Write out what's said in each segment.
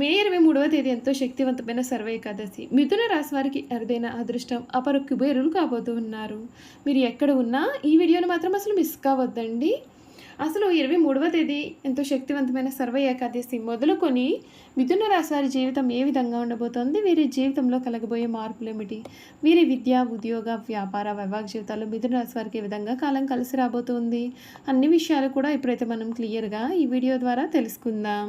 మే ఇరవై మూడవ తేదీ ఎంతో శక్తివంతమైన సర్వ ఏకాదశి. మిథున రాశి వారికి అరుదైన అదృష్టం అపర కుబేరులు కాబోతూ ఉన్నారు. మీరు ఎక్కడ ఉన్నా ఈ వీడియోని మాత్రం అసలు మిస్ కావద్దండి. అసలు ఇరవై మూడవ తేదీ ఎంతో శక్తివంతమైన సర్వ ఏకాదశి మొదలుకొని మిథున రాశి వారి జీవితం ఏ విధంగా ఉండబోతోంది? వీరి జీవితంలో కలగబోయే మార్పులు ఏమిటి? వీరి విద్య ఉద్యోగ వ్యాపార వైవాహిక జీవితాలు మిథున రాశి వారికి ఏ విధంగా కాలం కలిసి రాబోతుంది? అన్ని విషయాలు కూడా ఇప్పుడైతే మనం క్లియర్గా ఈ వీడియో ద్వారా తెలుసుకుందాం.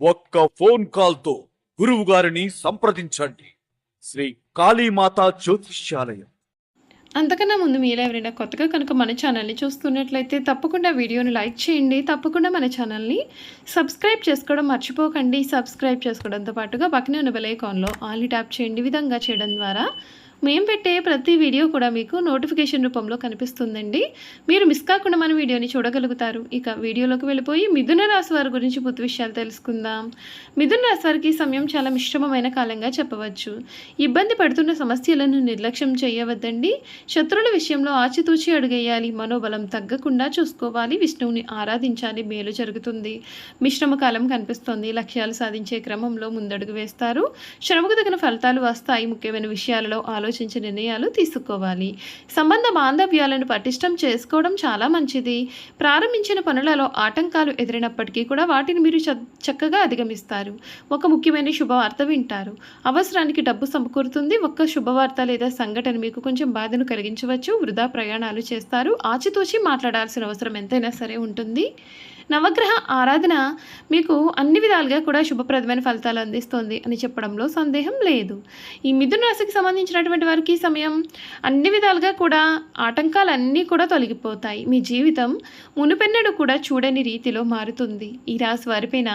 ఒక్క ఫోన్ కాల్తో గురువు గారిని సంప్రదించండి. శ్రీ కాళీమాత జ్యోతిష్యాలయం. అంతకన్నా ముందు మీరు ఎవరైనా కొత్తగా కనుక మన ఛానల్ని చూస్తున్నట్లయితే తప్పకుండా వీడియోని లైక్ చేయండి. తప్పకుండా మన ఛానల్ని సబ్స్క్రైబ్ చేసుకోవడం మర్చిపోకండి. సబ్స్క్రైబ్ చేసుకోవడంతో పాటుగా పక్కనే ఉన్న బెల్ ఐకాన్లో ఆల్ ట్యాప్ చేయండి. విధంగా చేయడం ద్వారా మేము పెట్టే ప్రతి వీడియో కూడా మీకు నోటిఫికేషన్ రూపంలో కనిపిస్తుందండి. మీరు మిస్ కాకుండా మన వీడియోని చూడగలుగుతారు. ఇక వీడియోలోకి వెళ్ళిపోయి మిథున రాశి వారి గురించి పూర్తి విషయాలు తెలుసుకుందాం. మిథున రాశి వారికి సమయం చాలా మిశ్రమమైన కాలంగా చెప్పవచ్చు. ఇబ్బంది పడుతున్న సమస్యలను నిర్లక్ష్యం చేయవద్దండి. శత్రువుల విషయంలో ఆచితూచి అడుగేయాలి. మనోబలం తగ్గకుండా చూసుకోవాలి. విష్ణువుని ఆరాధించాలి. మేలు జరుగుతుంది. మిశ్రమ కాలం కనిపిస్తోంది. లక్ష్యాలు సాధించే క్రమంలో ముందడుగు వేస్తారు. శ్రమకు తగిన ఫలితాలు వస్తాయి. ముఖ్యమైన విషయాలలో ఆలోచన ఆలోచించి నిర్ణయాలు తీసుకోవాలి. సంబంధ బాంధవ్యాలను పటిష్టం చేసుకోవడం చాలా మంచిది. ప్రారంభించిన పనులలో ఆటంకాలు ఎదురైనప్పటికీ కూడా వాటిని మీరు చ- చక్కగా అధిగమిస్తారు. ఒక ముఖ్యమైన శుభవార్త వింటారు. అవసరానికి డబ్బు సమకూరుతుంది. ఒక్క శుభవార్త లేదా సంఘటన మీకు కొంచెం బాధను కలిగించవచ్చు. వృధా ప్రయాణాలు చేస్తారు. ఆచితూచి మాట్లాడాల్సిన అవసరం ఎంతైనా సరే ఉంటుంది. నవగ్రహ ఆరాధన మీకు అన్ని విధాలుగా కూడా శుభప్రదమైన ఫలితాలు అందిస్తోంది అని చెప్పడంలో సందేహం లేదు. ఈ మిథున రాశికి సంబంధించినటువంటి వారికి సమయం అన్ని విధాలుగా కూడా ఆటంకాలన్నీ కూడా తొలగిపోతాయి. మీ జీవితం మునుపెన్నడు కూడా చూడని రీతిలో మారుతుంది. ఈ రాశి వారిపైన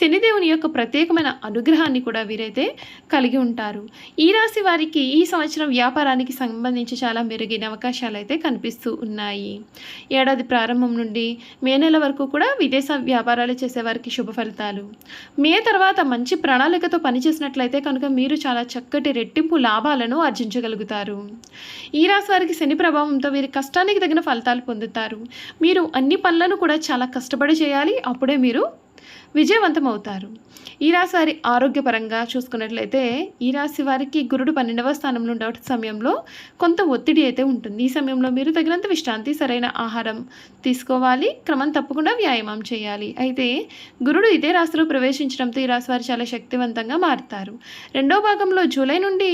శనిదేవుని యొక్క ప్రత్యేకమైన అనుగ్రహాన్ని కూడా వీరైతే కలిగి ఉంటారు. ఈ రాశి వారికి ఈ సంవత్సరం వ్యాపారానికి సంబంధించి చాలా మెరుగైన అవకాశాలు అయితే కనిపిస్తూ ఉన్నాయి. ఏడాది ప్రారంభం నుండి మే నెల వరకు కూడా విదేశ వ్యాపారాలు చేసేవారికి శుభ ఫలితాలు. మే తర్వాత మంచి ప్రణాళికతో పనిచేసినట్లయితే కనుక మీరు చాలా చక్కటి రెట్టింపు లాభాలను ఆర్జించగలుగుతారు. ఈ రాశి వారికి శని ప్రభావంతో వీరి కష్టానికి తగిన ఫలితాలు పొందుతారు. మీరు అన్ని పనులను కూడా చాలా కష్టపడి చేయాలి. అప్పుడే మీరు విజయవంతం అవుతారు ఈ రాశి వారి ఆరోగ్యపరంగా చూసుకున్నట్లయితే ఈ రాశి వారికి గురుడు పన్నెండవ స్థానంలో ఉండే సమయంలో కొంత ఒత్తిడి అయితే ఉంటుంది. ఈ సమయంలో మీరు తగినంత విశ్రాంతి సరైన ఆహారం తీసుకోవాలి. క్రమం తప్పకుండా వ్యాయామం చేయాలి. అయితే గురుడు ఇదే రాశిలో ప్రవేశించడంతో ఈ రాశి వారు చాలా శక్తివంతంగా మారుతారు. రెండో భాగంలో జూలై నుండి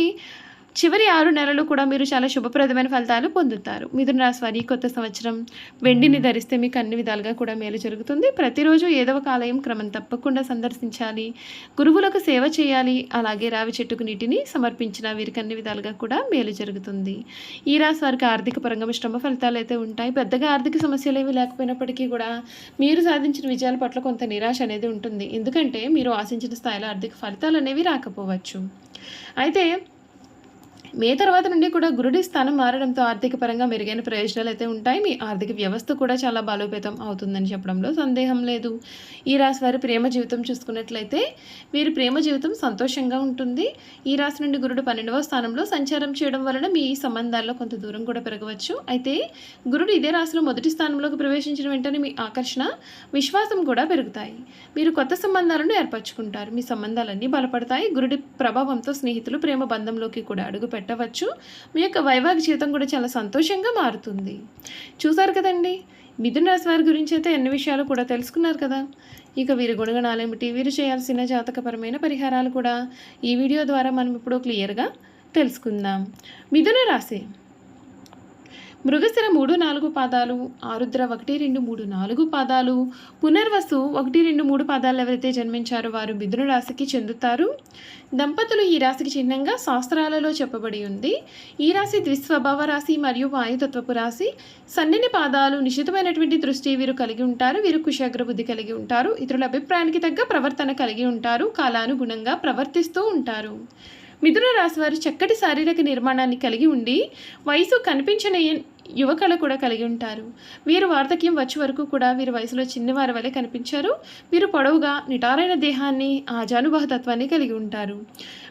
చివరి ఆరు నెలలు కూడా మీరు చాలా శుభప్రదమైన ఫలితాలు పొందుతారు. మిథున రాశి వారి కొత్త సంవత్సరం వెండిని ధరిస్తే మీకు అన్ని విధాలుగా కూడా మేలు జరుగుతుంది. ప్రతిరోజు ఏదో ఒక ఆలయం క్రమం తప్పకుండా సందర్శించాలి. గురువులకు సేవ చేయాలి. అలాగే రావి చెట్టుకు నీటిని సమర్పించిన వీరికి అన్ని విధాలుగా కూడా మేలు జరుగుతుంది. ఈ రాశి వారికి ఆర్థిక పరంగా మిశ్రమ ఫలితాలు అయితే ఉంటాయి. పెద్దగా ఆర్థిక సమస్యలు ఏవి లేకపోయినప్పటికీ కూడా మీరు సాధించిన విజయాల పట్ల కొంత నిరాశ అనేది ఉంటుంది. ఎందుకంటే మీరు ఆశించిన స్థాయిలో ఆర్థిక ఫలితాలు అనేవి రాకపోవచ్చు. అయితే మే తర్వాత నుండి కూడా గురుడి స్థానం మారడంతో ఆర్థిక పరంగా మెరుగైన ప్రయోజనాలు అయితే ఉంటాయి. మీ ఆర్థిక వ్యవస్థ కూడా చాలా బలోపేతం అవుతుందని చెప్పడంలో సందేహం లేదు. ఈ రాశి వారి ప్రేమ జీవితం చూసుకున్నట్లయితే వీరి ప్రేమ జీవితం సంతోషంగా ఉంటుంది. ఈ రాశి నుండి గురుడు పన్నెండవ స్థానంలో సంచారం చేయడం వలన మీ సంబంధాల్లో కొంత దూరం కూడా పెరగవచ్చు. అయితే గురుడు ఇదే రాశిలో మొదటి స్థానంలోకి ప్రవేశించిన వెంటనే మీ ఆకర్షణ విశ్వాసం కూడా పెరుగుతాయి. మీరు కొత్త సంబంధాలను ఏర్పరచుకుంటారు. మీ సంబంధాలన్నీ బలపడతాయి. గురుడి ప్రభావంతో స్నేహితులు ప్రేమ బంధంలోకి కూడా అడుగు పెట్టవచ్చు. మీ యొక్క వైవాహిక జీవితం కూడా చాలా సంతోషంగా మారుతుంది. చూసారు కదండి? మిథున రాశి వారి గురించి అయితే ఎన్ని విషయాలు కూడా తెలుసుకున్నారు కదా? ఇక వీరి గుణగణాలు ఏమిటి వీరు చేయాల్సిన జాతకపరమైన పరిహారాలు కూడా ఈ వీడియో ద్వారా మనం ఇప్పుడు క్లియర్గా తెలుసుకుందాం. మిథున రాశి మృగశిర మూడు నాలుగు పాదాలు ఆరుద్ర ఒకటి రెండు మూడు నాలుగు పాదాలు. పునర్వసు ఒకటి రెండు మూడు పాదాలు ఎవరైతే జన్మించారో వారు మిథున రాశికి చెందుతారు. దంపతులు ఈ రాశికి చిహ్నంగా శాస్త్రాలలో చెప్పబడి ఉంది. ఈ రాశి ద్విస్వభావ రాశి మరియు వాయుతత్వపు రాశి. సన్నని పాదాలు నిశితమైనటువంటి దృష్టి వీరు కలిగి ఉంటారు. వీరు కుశాగ్ర బుద్ధి కలిగి ఉంటారు. ఇతరుల అభిప్రాయానికి తగ్గ ప్రవర్తన కలిగి ఉంటారు. కాలానుగుణంగా ప్రవర్తిస్తూ ఉంటారు. మిథున రాశి వారు చక్కటి శారీరక నిర్మాణాన్ని కలిగి ఉండి వయసు కనిపించని యువకళ కూడా కలిగి ఉంటారు. వీరు వార్ధక్యం వచ్చే వరకు కూడా వీరు వయసులో చిన్నవారి వలె కనిపించారు. వీరు పొడవుగా నిటారైన దేహాన్ని ఆజానుబాహతత్వాన్ని కలిగి ఉంటారు.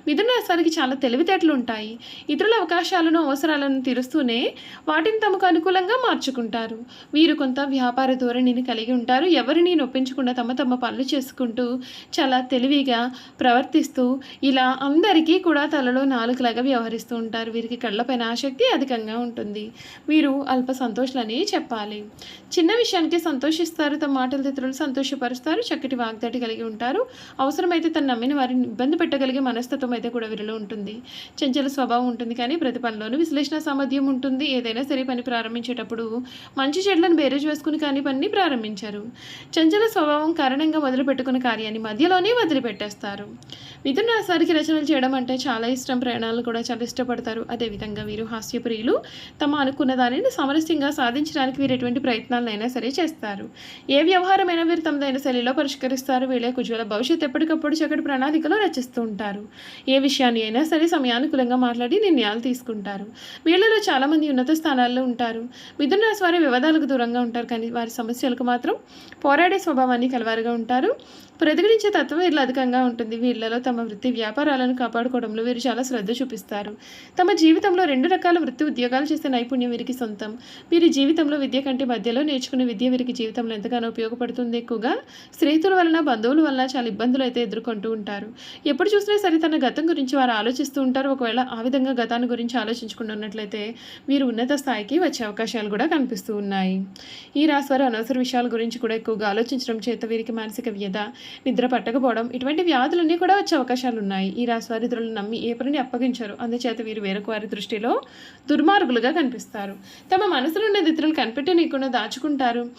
మిథున రాశి చాలా తెలివితేటలు ఉంటాయి. ఇతరుల అవకాశాలను అవసరాలను తీరుస్తూనే వాటిని తమకు అనుకూలంగా మార్చుకుంటారు. వీరు కొంత వ్యాపార ధోరణిని కలిగి ఉంటారు. ఎవరిని నొప్పించకుండా తమ తమ పనులు చేసుకుంటూ చాలా తెలివిగా ప్రవర్తిస్తూ ఇలా అందరికీ కూడా తలలో నాలుగులాగా వ్యవహరిస్తూ ఉంటారు. వీరికి కళ్ళపైన ఆసక్తి అధికంగా ఉంటుంది. వీరు అల్ప సంతోషులని చెప్పాలి. చిన్న విషయానికి సంతోషిస్తారు తమ మాటల ఇతరులు సంతోషపరుస్తారు చక్కటి వాగ్దాటి కలిగి ఉంటారు. అవసరమైతే తను నమ్మిన వారిని ఇబ్బంది పెట్టగలిగే మనస్తత్వం అయితే కూడా వీరిలో ఉంటుంది. చంచల స్వభావం ఉంటుంది కానీ ప్రతి పనిలోనూ విశ్లేషణ సామర్థ్యం ఉంటుంది. ఏదైనా సరే పని ప్రారంభించేటప్పుడు మంచి చెడ్లను బేరేజ్ వేసుకుని కానీ పనిని ప్రారంభించారు. చంచల స్వభావం కారణంగా మొదలుపెట్టుకున్న కార్యాన్ని మధ్యలోనే వదిలిపెట్టేస్తారు. మిథున రాశి రచనలు చేయడం అంటే చాలా ఇష్టం. ప్రయాణాలు కూడా చాలా ఇష్టపడతారు. అదేవిధంగా వీరు హాస్యప్రియులు. తమ అనుకున్న దానిని సామరస్యంగా సాధించడానికి వీరు ఎటువంటి ప్రయత్నాలైనా సరే చేస్తారు. ఏ వ్యవహారమైనా వీరు తమదైన శైలిలో పరిష్కరిస్తారు. వీళ్ళ ఉజ్వల భవిష్యత్తు ఎప్పటికప్పుడు చక్కటి ప్రణాళికలు రచిస్తూ ఉంటారు. ఏ విషయాన్ని అయినా సరే సమయానుకూలంగా మాట్లాడి నిర్ణయాలు తీసుకుంటారు. వీళ్ళలో చాలామంది ఉన్నత స్థానాల్లో ఉంటారు. మిథున రాశి వారి వివాదాలకు దూరంగా ఉంటారు. కానీ వారి సమస్యలకు మాత్రం పోరాడే స్వభావాన్ని కలవారుగా ఉంటారు. ప్రతిఘటించే తత్వం వీళ్ళు అధికంగా ఉంటుంది. వీళ్ళలో తమ వృత్తి వ్యాపారాలను కాపాడుకోవడంలో వీరు చాలా శ్రద్ధ చూపిస్తారు. తమ జీవితంలో రెండు రకాల వృత్తి ఉద్యోగాలు చేసే నైపుణ్యం వీరికి సొంతం. వీరి జీవితంలో విద్య కంటే మధ్యలో నేర్చుకునే విద్య వీరికి జీవితంలో ఎంతగానో ఉపయోగపడుతుంది. ఎక్కువగా స్నేహితుల వలన బంధువుల వలన చాలా ఇబ్బందులు అయితే ఎదుర్కొంటూ ఉంటారు. ఎప్పుడు చూసినా సరే తన గతం గురించి వారు ఆలోచిస్తూ ఉంటారు. ఒకవేళ ఆ విధంగా గతాన్ని గురించి ఆలోచించుకుంటున్నట్లయితే వీరు ఉన్నత స్థాయికి వచ్చే అవకాశాలు కూడా కనిపిస్తూ ఉన్నాయి. ఈ రాశివారు అనవసర విషయాల గురించి కూడా ఎక్కువగా ఆలోచించడం చేత వీరికి మానసిక వ్యధ నిద్ర పట్టకపోవడం ఇటువంటి వ్యాధులన్నీ కూడా వచ్చే అవకాశాలు ఉన్నాయి. ఈ రాశి నమ్మి ఏ పనిని అప్పగించారు. అందుచేత వీరు వేరొక వారి దృష్టిలో దుర్మార్గులుగా కనిపిస్తారు. తమ మనసులో ఉన్నది కనిపెట్టి కనిపెట్టనీయకుండా దాచుకుంటారు.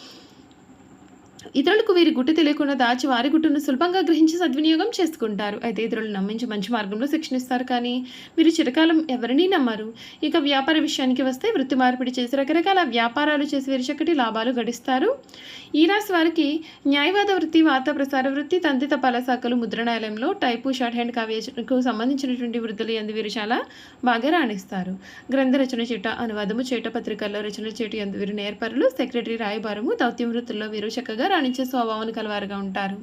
ఇతరులకు వీరి గుట్టు తెలియకుండా దాచి వారి గుట్టును సులభంగా గ్రహించి సద్వినియోగం చేసుకుంటారు. అయితే ఇతరులు నమ్మించి మంచి మార్గంలో శిక్షణిస్తారు కానీ వీరు చిరకాలం ఎవరినీ నమ్మరు. ఇక వ్యాపార విషయానికి వస్తే వృత్తి మార్పిడి చేసి రకరకాల వ్యాపారాలు చేసి వీరు చక్కటి లాభాలు గడిస్తారు. ఈ రాశి వారికి న్యాయవాద వృత్తి వార్తా ప్రసార వృత్తి తంతిత పలశాఖలు ముద్రణాలయంలో టైపు షార్ట్ హ్యాండ్ కావ్యకు సంబంధించినటువంటి వృద్ధులు ఎందు వీరు చాలా బాగా రాణిస్తారు. గ్రంథ రచన చేట అనువాదము చేట పత్రికల్లో రచన చేటు ఎందు వీరు నేర్పరులు సెక్రటరీ రాయబారము దౌత్యం వృత్తుల్లో వీరు చక్కగా రాణించే స్వభావాన్ని కలవారుగా ఉంటారు.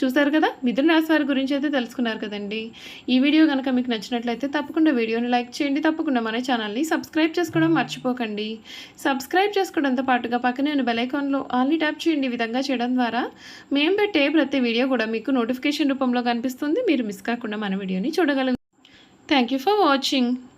చూసారు కదా? మిథున రాశి వారి గురించి అయితే తెలుసుకున్నారు కదండి. ఈ వీడియో కనుక మీకు నచ్చినట్లయితే తప్పకుండా వీడియోని లైక్ చేయండి. తప్పకుండా మన ఛానల్ని సబ్స్క్రైబ్ చేసుకోవడం మర్చిపోకండి. సబ్స్క్రైబ్ చేసుకోవడంతో పాటుగా పక్కనే ఉన్న బెలైకాన్లో ఆల్ని ట్యాప్ చేయండి. ఈ విధంగా చేయడం ద్వారా మేము పెట్టే ప్రతి వీడియో కూడా మీకు నోటిఫికేషన్ రూపంలో కనిపిస్తుంది. మీరు మిస్ కాకుండా మన వీడియోని చూడగలరు థ్యాంక్ యూ ఫర్ వాచింగ్